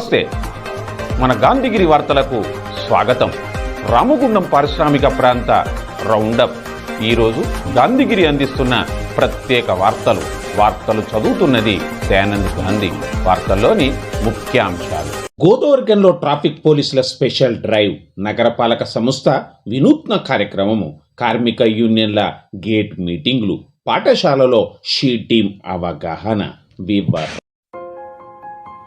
నమస్తే. మన గాంధీగిరి వార్తలకు స్వాగతం. రామగుండం పారిశ్రామిక ప్రాంత రౌండప్. ఈరోజు గాంధీగిరి అందిస్తున్న ప్రత్యేక వార్తలు. వార్తలు చదువుతున్నది దయానంద్ గాంధీ. వార్తల్లోని ముఖ్యాంశాలు. గోదావరికంలో ట్రాఫిక్ పోలీసుల స్పెషల్ డ్రైవ్. నగరపాలక సంస్థ వినూత్న కార్యక్రమము. కార్మిక యూనియన్ల గేట్ మీటింగ్లు. పాఠశాలలో షీ టీం అవగాహన. వివర్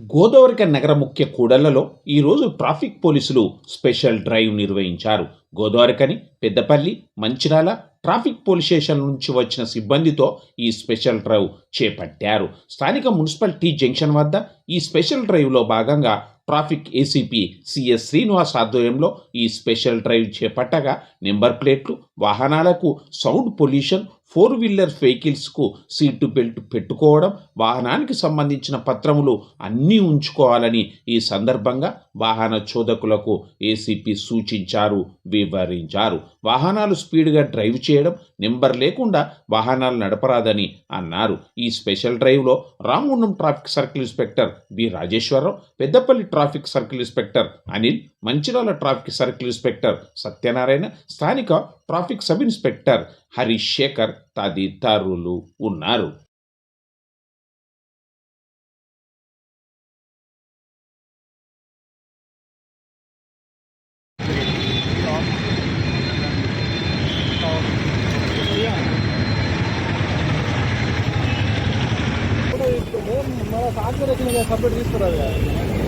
గోదావరిక నగర ముఖ్య కూడళ్ళలో ఈరోజు ట్రాఫిక్ పోలీసులు స్పెషల్ డ్రైవ్ నిర్వహించారు. Godavarikhani Peddapalli Mancherial traffic police station నుంచి వచ్చిన సిబ్బందితో ఈ స్పెషల్ డ్రైవ్ చేపట్టారు. స్థానిక మున్సిపల్ టీ జంక్షన్ వద్ద ఈ స్పెషల్ డ్రైవ్లో భాగంగా ట్రాఫిక్ ఏసీపీ సిఎస్ శ్రీనివాస్ ఆధ్వర్యంలో ఈ స్పెషల్ డ్రైవ్ చేపట్టగా నెంబర్ ప్లేట్లు వాహనాలకు సౌండ్ పొల్యూషన్ ఫోర్ వీలర్ వెహికల్స్కు సీటు బెల్ట్ పెట్టుకోవడం వాహనానికి సంబంధించిన పత్రములు అన్నీ ఉంచుకోవాలని ఈ సందర్భంగా వాహన చోదకులకు ఏసీపీ సూచించారు వివరించారు. వాహనాలు స్పీడ్గా డ్రైవ్ చేయడం నెంబర్ లేకుండా వాహనాలు నడపరాదని అన్నారు. ఈ స్పెషల్ డ్రైవ్లో Ramagundam traffic circle inspector B. Rajeshwararao Peddapalli traffic circle inspector Anil Mancherial traffic circle inspector Satyanarayana స్థానిక traffic sub inspector Harish Shekar తదితరులు ఉన్నారు. సబ్మిట్ తీసుకురాదు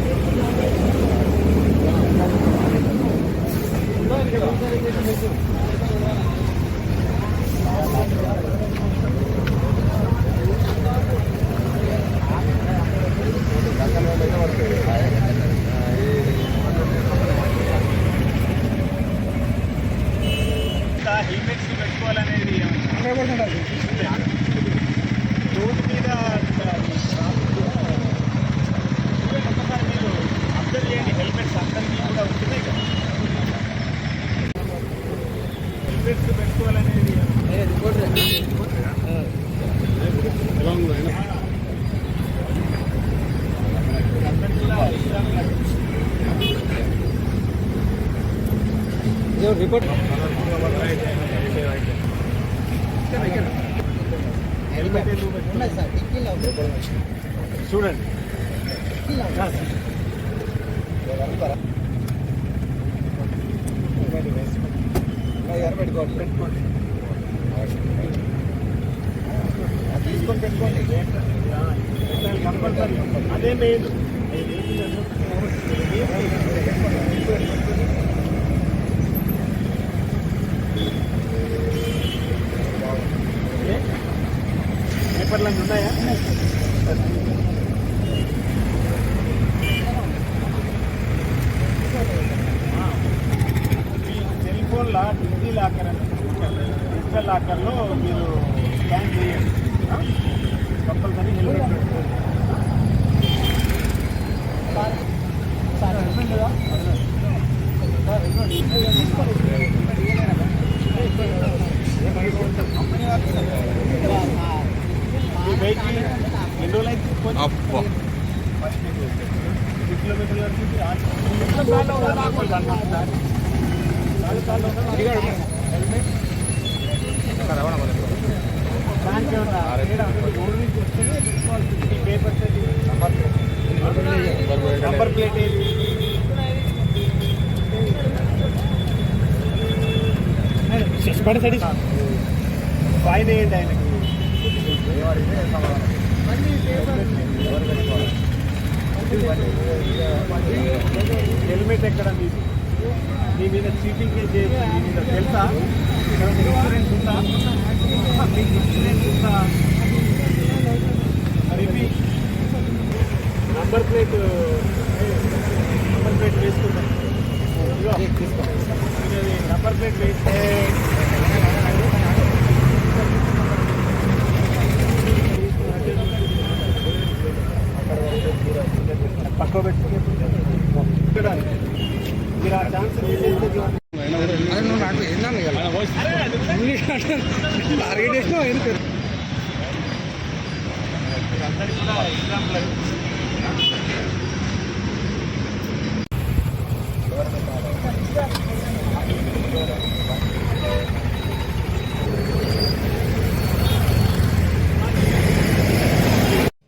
すいません。చూడండి. పెట్టుకోండి తీసుకొని పెట్టుకోండి కంపల్సరీ అదే మెయిన్ పేపర్లు అన్నీ ఉన్నాయా మీ సెల్ ఫోన్లో డిజీ లాకర్ అని డిజిటల్ లాకర్లో మీరు స్కాన్ చేయండి ఆ? కంపల్సరీ హెల్మెట్ పెట్టుకోండి మీ బైక్ ఎన్ని రోజులు అయితే సిక్స్ కిలోమీటర్ల వరకు నంబర్ ప్లేట్ ఏది ఫైన్ వేయండి ఆయనకి హెల్మెట్ ఎక్కడ మీకు? మీ మీద చీటింగ్ చేసి మీ మీద తెలుసా? ఇక్కడ ఇన్సూరెన్స్ ఉందా? మీకు ఇన్సూరెన్స్ ఉందా? మరి నంబర్ ప్లేట్ ప్లేట్ వేసుకుంటాం నంబర్ ప్లేట్ వేస్తే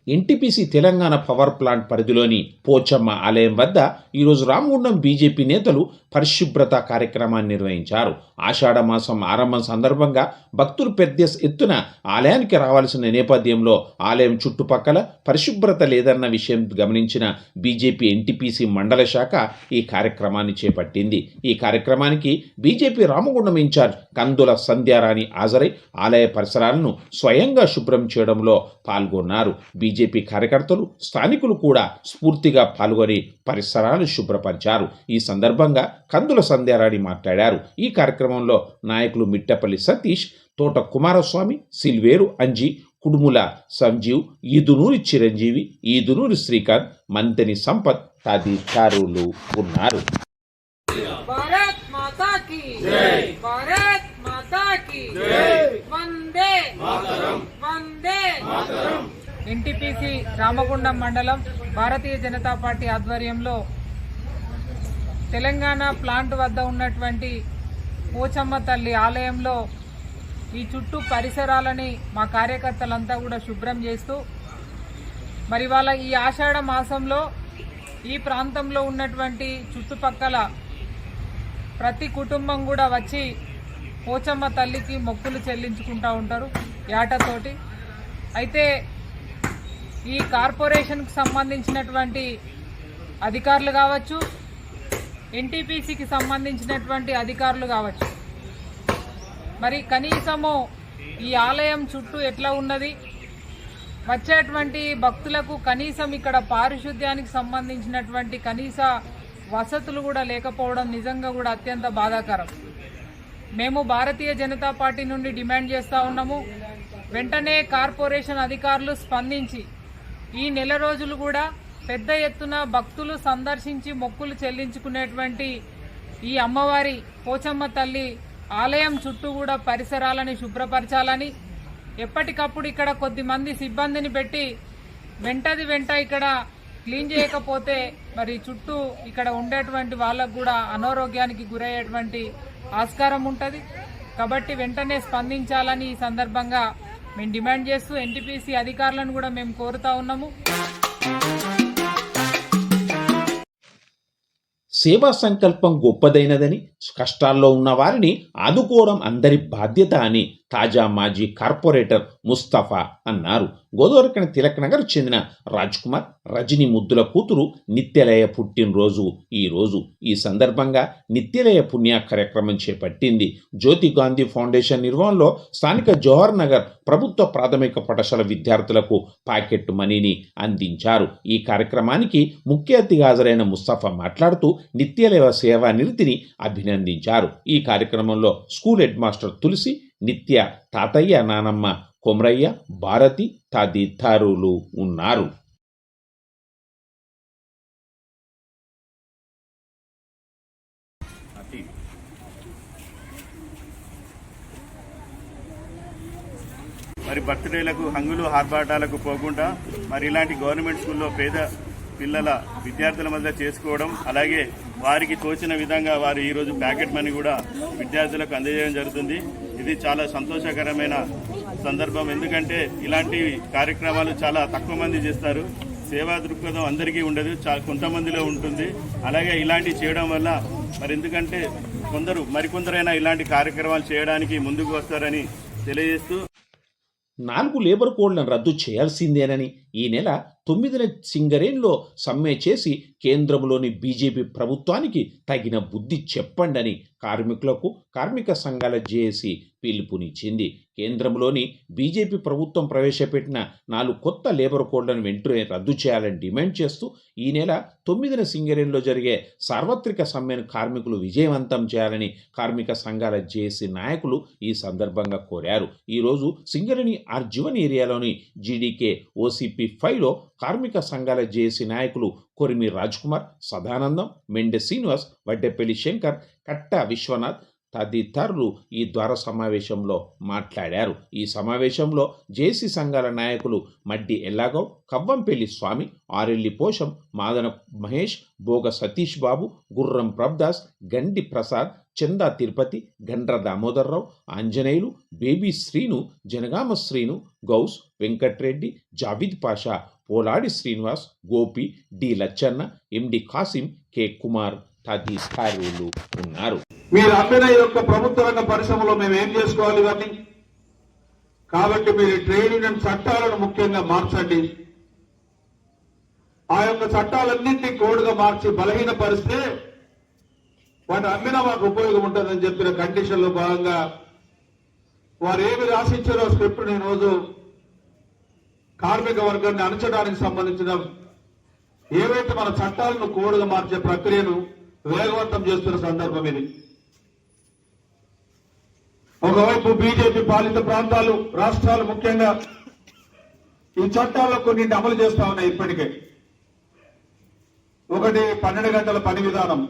ఎన్టీపీసీ తెలంగాణ పవర్ ప్లాంట్ పరిధిలోని పోచమ్మ ఆలయం వద్ద ఈరోజు రామగుండం బీజేపీ నేతలు పరిశుభ్రత కార్యక్రమాన్ని నిర్వహించారు. ఆషాఢ మాసం ఆరంభం సందర్భంగా భక్తులు పెద్ద ఎత్తున ఆలయానికి రావాల్సిన నేపథ్యంలో ఆలయం చుట్టుపక్కల పరిశుభ్రత లేదన్న విషయం గమనించిన బీజేపీ ఎన్టీపీసీ మండల శాఖ ఈ కార్యక్రమాన్ని చేపట్టింది. ఈ కార్యక్రమానికి బీజేపీ రామగుండం ఇన్ఛార్జ్ కందుల సంధ్యారాణి హాజరై ఆలయ పరిసరాలను స్వయంగా శుభ్రం చేయడంలో పాల్గొన్నారు. బీజేపీ కార్యకర్తలు స్థానికులు కూడా స్ఫూర్తిగా పాల్గొని పరిసరాలను శుభ్రపరిచారు. ఈ సందర్భంగా కందుల సంధ్యారాణి మాట్లాడారు. ఈ కార్యక్రమంలో నాయకులు మిట్టపల్లి సతీష్ తోట కుమారస్వామి సిల్వేరు అంజి కుడుముల సంజీవ్ ఈదునూరి చిరంజీవి ఈదునూరి శ్రీకాంత్ మంతిని సంపత్ తదితరులు ఉన్నారు. ఎన్టీపీసీ రామగుండం మండలం భారతీయ జనతా పార్టీ ఆధ్వర్యంలో తెలంగాణ ప్లాంట్ వద్ద ఉన్నటువంటి పోచమ్మ తల్లి ఆలయంలో ఈ చుట్టూ పరిసరాలని మా కార్యకర్తలంతా కూడా శుభ్రం చేస్తూ మరి వాళ్ళ ఈ ఆషాఢ మాసంలో ఈ ప్రాంతంలో ఉన్నటువంటి చుట్టుపక్కల ప్రతి కుటుంబం కూడా వచ్చి పోచమ్మ తల్లికి మొక్కులు చెల్లించుకుంటూ ఉంటారు ఏటతోటి అయితే ఈ కార్పొరేషన్కు సంబంధించినటువంటి అధికారులు కావచ్చు ఎన్టీపీసీకి సంబంధించినటువంటి అధికారులు కావచ్చు. మరి కనీసము ఈ ఆలయం చుట్టూ ఎట్లా ఉన్నది? వచ్చేటువంటి భక్తులకు కనీసం ఇక్కడ పారిశుద్ధ్యానికి సంబంధించినటువంటి కనీస వసతులు కూడా లేకపోవడం నిజంగా కూడా అత్యంత బాధాకరం. మేము భారతీయ జనతా పార్టీ నుండి డిమాండ్ చేస్తూ ఉన్నాము. వెంటనే కార్పొరేషన్ అధికారులు స్పందించి ఈ నెల రోజులు కూడా పెద్ద ఎత్తున భక్తులు సందర్శించి మొక్కులు చెల్లించుకునేటువంటి ఈ అమ్మవారి పోచమ్మ తల్లి ఆలయం చుట్టూ కూడా పరిసరాలని శుభ్రపరచాలని ఎప్పటికప్పుడు ఇక్కడ కొద్ది మంది సిబ్బందిని పెట్టి వెంటది వెంట ఇక్కడ క్లీన్ చేయకపోతే మరి చుట్టూ ఇక్కడ ఉండేటువంటి వాళ్ళకు కూడా అనారోగ్యానికి గురయ్యేటువంటి ఆస్కారం ఉంటుంది. కాబట్టి వెంటనే స్పందించాలని ఈ సందర్భంగా మేము డిమాండ్ చేస్తూ ఎన్టీపీసీ అధికారులను కూడా మేము కోరుతా ఉన్నాము. సేవా సంకల్పం గొప్పదైనదని కష్టాల్లో ఉన్న వారిని ఆదుకోవడం అందరి బాధ్యత అని తాజా మాజీ కార్పొరేటర్ ముస్తఫా అన్నారు. గోదావరికని తిలక్ నగర్ చెందిన రాజ్ కుమార్ రజని ముద్దుల కూతురు నిత్యలయ పుట్టినరోజు. ఈ రోజు ఈ సందర్భంగా నిత్యలయ పుణ్య కార్యక్రమం చేపట్టింది. జ్యోతి గాంధీ ఫౌండేషన్ నిర్వహణలో స్థానిక జవహర్ నగర్ ప్రభుత్వ ప్రాథమిక పాఠశాల విద్యార్థులకు పాకెట్ మనీని అందించారు. ఈ కార్యక్రమానికి ముఖ్య అతిథిగా హాజరైన ముస్తఫా మాట్లాడుతూ నిత్యలయ సేవా నిరతిని అభినందించారు. ఈ కార్యక్రమంలో స్కూల్ హెడ్ మాస్టర్ తులసి నిత్య తాతయ్య నానమ్మ కొమరయ్య భారతి తదితరులు ఉన్నారు. మరి బర్త్డేలకు హంగులు ఆర్భాటాలకు పోకుండా మరి ఇలాంటి గవర్నమెంట్ స్కూల్లో పేద పిల్లల విద్యార్థుల మధ్య చేసుకోవడం అలాగే వారికి తోచిన విధంగా వారు ఈరోజు ప్యాకెట్ మనీ కూడా విద్యార్థులకు అందజేయడం జరుగుతుంది. ఇది చాలా సంతోషకరమైన సందర్భం. ఎందుకంటే ఇలాంటి కార్యక్రమాలు చాలా తక్కువ మంది చేస్తారు. సేవా దృక్పథం అందరికీ ఉండదు. కొంతమందిలో ఉంటుంది. అలాగే ఇలాంటివి చేయడం వల్ల మరి ఎందుకంటే కొందరు మరికొందరైనా ఇలాంటి కార్యక్రమాలు చేయడానికి ముందుకు వస్తారని తెలియజేస్తూ నాలుగు లేబర్ కోడ్లను రద్దు చేయాల్సిందేనని ఈ నెల తొమ్మిదిన సింగరేన్లో సమ్మె చేసి కేంద్రంలోని బీజేపీ ప్రభుత్వానికి తగిన బుద్ధి చెప్పండని కార్మికులకు కార్మిక సంఘాల జేఏసీ పిలుపునిచ్చింది. కేంద్రంలోని బీజేపీ ప్రభుత్వం ప్రవేశపెట్టిన నాలుగు కొత్త లేబర్ కోడ్లను వెంటనే రద్దు చేయాలని డిమాండ్ చేస్తూ ఈ నెల తొమ్మిదిన సింగరేన్లో జరిగే సార్వత్రిక సమ్మెను కార్మికులు విజయవంతం చేయాలని కార్మిక సంఘాల జేఏసీ నాయకులు ఈ సందర్భంగా కోరారు. ఈరోజు సింగరేణి ఆర్జీవన్ ఏరియాలోని జీడీకే ఓసీపీ ఫైవ్లో కార్మిక సంఘాల జేఏసీ నాయకులు కొరిమి రాజ్కుమార్ సదానందం మెండె శ్రీనివాస్ వడ్డెపల్లి శంకర్ కట్ట విశ్వనాథ్ తదితరులు ఈ ద్వార సమావేశంలో మాట్లాడారు. ఈ సమావేశంలో జేసీ సంఘాల నాయకులు మడ్డి ఎల్లాగౌ కవ్వంపల్లి స్వామి ఆరెల్లి పోషం మాదన మహేష్ భోగ సతీష్ బాబు గుర్రం Prabhadas Gandi Prasad Chanda Tirupati Gandra Damodarrao Anjaneyulu Baby Srinu Janagama Srinu Ghouse Venkatreddy Javid Pasha Poladi Srinivas Gopi D Lachanna MD Kasim K Kumar తదితరులు ఉన్నారు. మీరు అమ్మిన ఈ యొక్క ప్రభుత్వ రంగ పరిశ్రమలో మేము ఏం చేసుకోవాలి ఇవన్నీ? కాబట్టి మీరు ఈ ట్రేడ్ యూనియన్ చట్టాలను ముఖ్యంగా మార్చండి. ఆ యొక్క చట్టాలన్నింటినీ కోడ్గా మార్చి బలహీనపరిస్తే వాటి అమ్మినా మాకు ఉపయోగం ఉంటుందని చెప్పిన కండిషన్లో భాగంగా వారు ఏమి రాసిచ్చారో స్క్రిప్ట్ నేను రోజు కార్మిక వర్గాన్ని అణచడానికి సంబంధించిన ఏవైతే మన చట్టాలను కోడ్గా మార్చే ప్రక్రియను వేగవంతం చేస్తున్న సందర్భం ఇది. ఒకవైపు బీజేపీ పాలిత ప్రాంతాలు రాష్ట్రాలు ముఖ్యంగా ఈ చట్టాల్లో కొన్నింటి అమలు చేస్తా ఉన్నాయి ఇప్పటికే. ఒకటి పన్నెండు గంటల పని విధానం.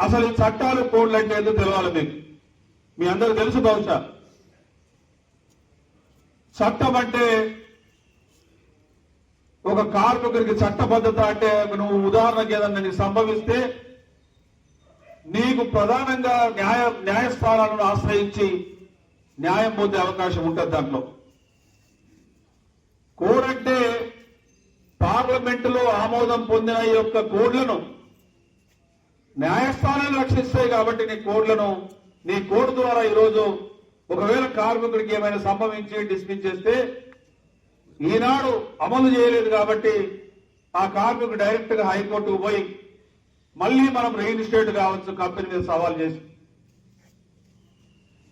అసలు ఈ చట్టాలు కోడ్లు అంటే ఏదో తెలవాలి మీకు. మీ అందరూ తెలుసు బహుశా. చట్టం అంటే ఒక కార్మికుడికి చట్టబద్ధత అంటే నువ్వు ఉదాహరణకి ఏదన్నా నీకు సంభవిస్తే నీకు ప్రధానంగా న్యాయ న్యాయస్థానాలను ఆశ్రయించి న్యాయం పొందే అవకాశం ఉంటుంది దాంట్లో. కోడ్ అంటే పార్లమెంటులో ఆమోదం పొందిన ఈ యొక్క కోడ్లను న్యాయస్థానాలు రక్షిస్తాయి కాబట్టి నీ కోడ్లను నీ కోడ్ ద్వారా ఈరోజు ఒకవేళ కార్మికుడికి ఏమైనా సంభవించి డిస్మిస్ చేస్తే ఈనాడు అమలు చేయలేదు కాబట్టి ఆ కార్మికుడు డైరెక్ట్గా హైకోర్టుకు పోయి మళ్ళీ మనం రీఇన్స్టేట్ కావచ్చు కంపెనీ మీద సవాల్ చేసి.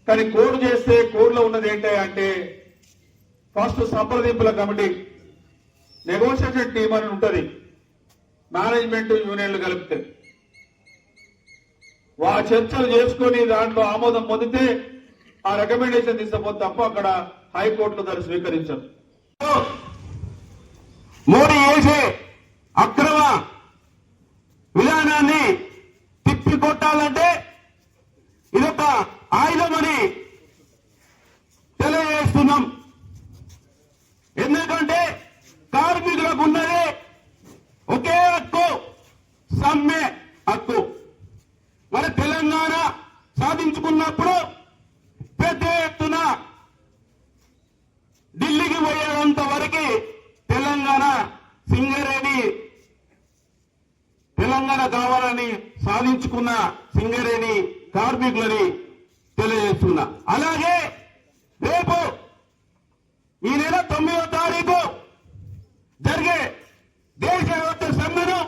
కానీ కోడ్ చేస్తే కోడ్లో ఉన్నది ఏంటి అంటే ఫస్ట్ సంప్రదింపుల కమిటీ నెగోషియేషన్ టీం అని ఉంటుంది. మేనేజ్మెంట్ యూనియన్లు కలిపితే. వా చర్చలు చేసుకొని దాంట్లో ఆమోదం పొందితే ఆ రికమెండేషన్ తీసుకపోతే తప్ప అక్కడ హైకోర్టులో దాన్ని స్వీకరించారు. మోడీ వేసే అక్రమ విధానాన్ని తిప్పి కొట్టాలంటే ఇదొక ఆయుధమని తెలియజేస్తున్నాం. ఎందుకంటే కార్మికులకు ఉన్నది ఒకే హక్కు సమ్మె హక్కు మరి తెలంగాణ సాధించుకున్నప్పుడు పెద్ద ఎత్తున ఢిల్లీకి పోయేంత వరకు తెలంగాణ సింగరేణి తెలంగాణ కావాలని సాధించుకున్న సింగరేణి కార్మికులని తెలియజేస్తున్నా. అలాగే రేపు ఈ నెల తొమ్మిదో తారీఖు జరిగే దేశవ్యాప్త సమ్మెను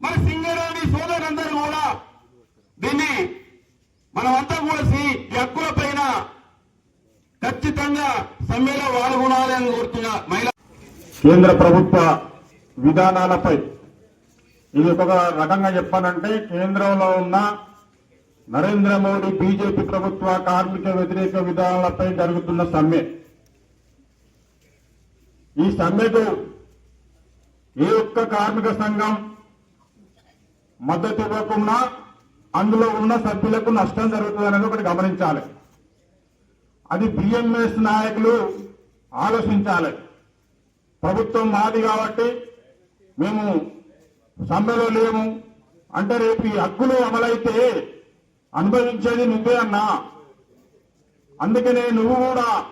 మన సింగరేణి సోదరులందరూ కూడా దీన్ని మనమంతా కూడా ఈ హక్కుల పైన ఖచ్చితంగా సమ్మెలో పాల్గొనాలని కోరుతున్న. మహిళ కేంద్ర ప్రభుత్వ విధానాలపై ఇది ఒక రకంగా చెప్పానంటే కేంద్రంలో ఉన్న నరేంద్ర మోడీ బీజేపీ ప్రభుత్వ కార్మిక వ్యతిరేక విధానాలపై జరుగుతున్న సమ్మె. ఈ సమ్మెకు ఏ ఒక్క కార్మిక సంఘం మద్దతు ఇవ్వకుండా అందులో ఉన్న సభ్యులకు నష్టం జరుగుతుందనేది ఒకటి గమనించాలి. అది బిఎంఎస్ నాయకులు ఆలోచించాలి. ప్రభుత్వం మాది కాబట్టి మేము సమ్మెలో లేము అంటే రేపు ఈ హక్కులు అమలైతే అనుభవించేది నువ్వే అన్నా. అందుకనే నువ్వు కూడా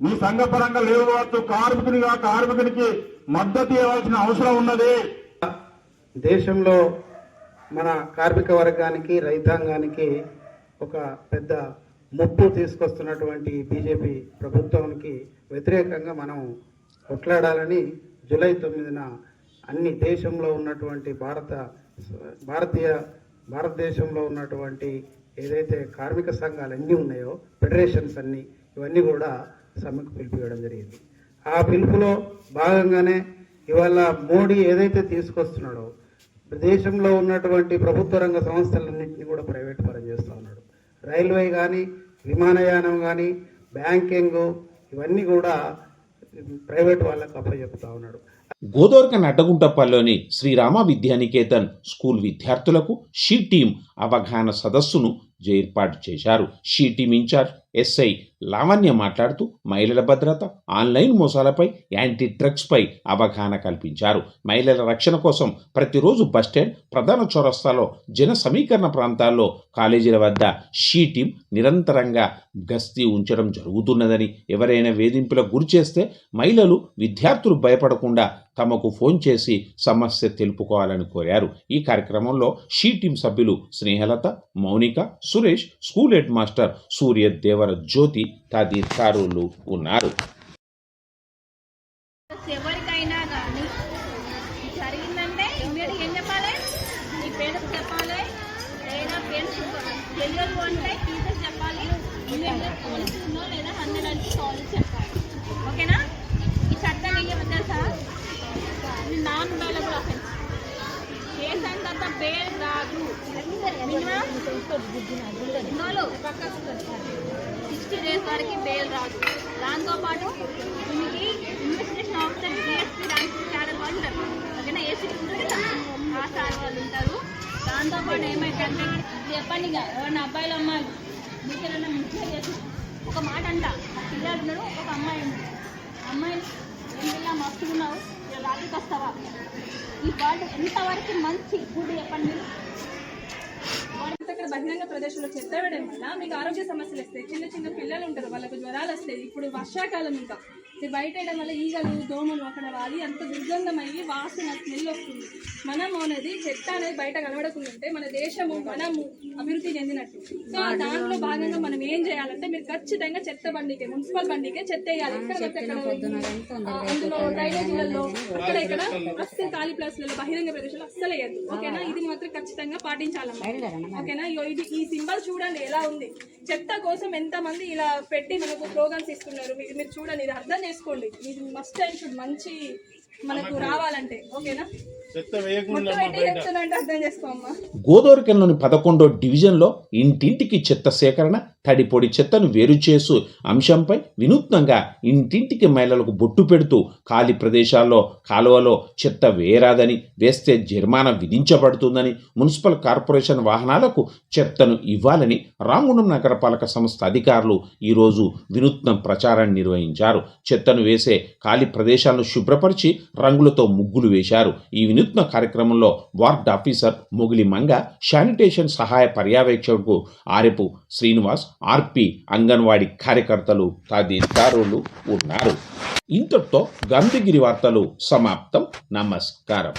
నీ సంఘపరంగా లేవు లేవవచ్చు కార్మికునిగా కార్మికునికి మద్దతు ఇవ్వాల్సిన అవసరం ఉన్నది. దేశంలో మన కార్మిక వర్గానికి రైతాంగానికి ఒక పెద్ద ముప్పు తీసుకొస్తున్నటువంటి బీజేపీ ప్రభుత్వానికి వ్యతిరేకంగా మనం కొట్లాడాలని జూలై తొమ్మిదిన అన్ని దేశంలో ఉన్నటువంటి భారత భారతీయ భారతదేశంలో ఉన్నటువంటి ఏదైతే కార్మిక సంఘాలు అన్నీ ఉన్నాయో ఫెడరేషన్స్ అన్నీ ఇవన్నీ కూడా సమ్మెకు పిలిపివ్వడం జరిగింది. ఆ పిలుపులో భాగంగానే ఇవాళ మోడీ ఏదైతే తీసుకొస్తున్నాడో దేశంలో ఉన్నటువంటి ప్రభుత్వ రంగ సంస్థలన్నింటినీ కూడా ప్రైవేట్ పరం చేస్తూ ఉన్నాడు. రైల్వే కానీ విమానయానం కానీ బ్యాంకింగ్ ఇవన్నీ కూడా ప్రైవేట్ వాళ్ళకి అప్పచెప్తా ఉన్నాడు. గోదోర్కన్ అడ్డగుంటప్పల్లోని శ్రీరామ విద్యానికేతన్ స్కూల్ విద్యార్థులకు షీ టీం అవగాహన సదస్సును ఏర్పాటు చేశారు. She team incharge SI Lavanya మాట్లాడుతూ మహిళల భద్రత ఆన్లైన్ మోసాలపై యాంటీ డ్రగ్స్పై అవగాహన కల్పించారు. మహిళల రక్షణ కోసం ప్రతిరోజు బస్టాండ్ ప్రధాన చౌరస్తాలో జన సమీకరణ ప్రాంతాల్లో కాలేజీల వద్ద షీ టీం నిరంతరంగా గస్తీ ఉంచడం జరుగుతున్నదని ఎవరైనా వేధింపులకు గురి చేస్తే మహిళలు విద్యార్థులు భయపడకుండా తమకు ఫోన్ చేసి సమస్య తెలుపుకోవాలని కోరారు. ఈ కార్యక్రమంలో షీ టీం సభ్యులు Snehalatha Mounika Suresh school headmaster Surya Devara Jyothi తదితరులు ఉన్నారు. ఎవరికైనా కానీ జరిగిందంటే ఏం చెప్పాలి? నీ పేరెంట్స్ చెప్పాలి. లేదా పేరెంట్స్ తెలియదు అంటే టీచర్స్ చెప్పాలి. పోలీసులో లేదా కాల్ చెప్పాలి. ఓకేనా? ఈ చట్టం ఏమో తెలుసా? ఇది నాన్ బెయిలబుల్ అఫెన్స్ కేసు అయిన తర్వాత బెయిల్ రాదు. మినిమం సిక్స్టీ డేస్ వరకు బెయిల్ రాదు. దాంతోపాటు దీనికి investigation officer DSP rank cadre వాళ్ళు ఉంటారు ఓకేనా? ఏసీపీ ఆ సార్ వాళ్ళు ఉంటారు. దాంతోపాటు ఏమైందంటే చెప్పండి ఇక ఎవరైనా అబ్బాయిలు అమ్మాయిలు మీకు ఏదైనా మిస్టేక్ చేసి ఒక మాట అంట. పిల్లలు పిల్లాడు ఉన్నాడు ఒక అమ్మాయి ఉంది. అమ్మాయి ఏం పిల్ల మస్తున్నావు రాత్రికి వస్తావా? ఈ వాళ్ళు ఎంతవరకు మంచి? ఫుడ్ చెప్పండి మీరు. అక్కడ బహిరంగ ప్రదేశంలో చెత్త వేయడం వల్ల మీకు ఆరోగ్య సమస్యలు వస్తాయి. చిన్న చిన్న పిల్లలు ఉంటారు వాళ్ళకు జ్వరాలు వస్తాయి. ఇప్పుడు వర్షాకాలం ఇంకా. ఇది బయట వేయడం వల్ల ఈగలు దోమలు అక్కడ వాలి అంత దుర్గంధం అయ్యి వాసన స్మెల్ వస్తుంది. మనము అనేది చెత్త అనేది బయట కనబడకుండా మన దేశము మనము అభివృద్ధి చెందినట్టు. సో దాంట్లో భాగంగా మనం ఏం చేయాలంటే మీరు ఖచ్చితంగా చెత్త బండికి మున్సిపల్ బండికే చెత్త వేయాలి. అందులో డ్రైనేజీలలో అక్కడ ఇక్కడ అస్సలు ఖాళీ ప్లేస్లలో బహిరంగ ప్రదేశాలు అస్సలు వేయద్దు. ఓకేనా? ఇది మాత్రం ఖచ్చితంగా పాటించాలమ్మా ఓకేనా? ఇది ఈ సింబల్ చూడండి ఎలా ఉంది. చెత్త కోసం ఎంత మంది ఇలా పెట్టి మనకు స్లోగన్స్ ఇస్తున్నారు. మీరు మీరు చూడండి ఇది అర్థం చేసుకోండి. ఇది మస్ట్ అండ్ షుడ్ మంచి మనకు రావాలంటే. ఓకేనా? అమ్మా గోదోరికంలోని పదకొండో డివిజన్లో ఇంటింటికి చెత్త సేకరణ తడి పొడి చెత్తను వేరు చేసు అంశంపై వినూత్నంగా ఇంటింటికి మహిళలకు బొట్టు పెడుతూ ఖాళీ ప్రదేశాల్లో కాలువలో చెత్త వేయరాదని వేస్తే జరిమానా విధించబడుతుందని మున్సిపల్ కార్పొరేషన్ వాహనాలకు చెత్తను ఇవ్వాలని రామగుండం నగరపాలక సంస్థ అధికారులు ఈరోజు వినూత్నం ప్రచారాన్ని నిర్వహించారు. చెత్తను వేసే ఖాళీ ప్రదేశాలను శుభ్రపరిచి రంగులతో ముగ్గులు వేశారు. ఈ వినూత్న కార్యక్రమంలో ward officer Mogili Manga sanitation సహాయ పర్యవేక్షకుడు ఆరిపు శ్రీనివాస్ ఆర్పి అంగన్వాడీ కార్యకర్తలు తదితరులు ఉన్నారు. ఇంతటితో గంధగిరి వార్తలు సమాప్తం. నమస్కారం.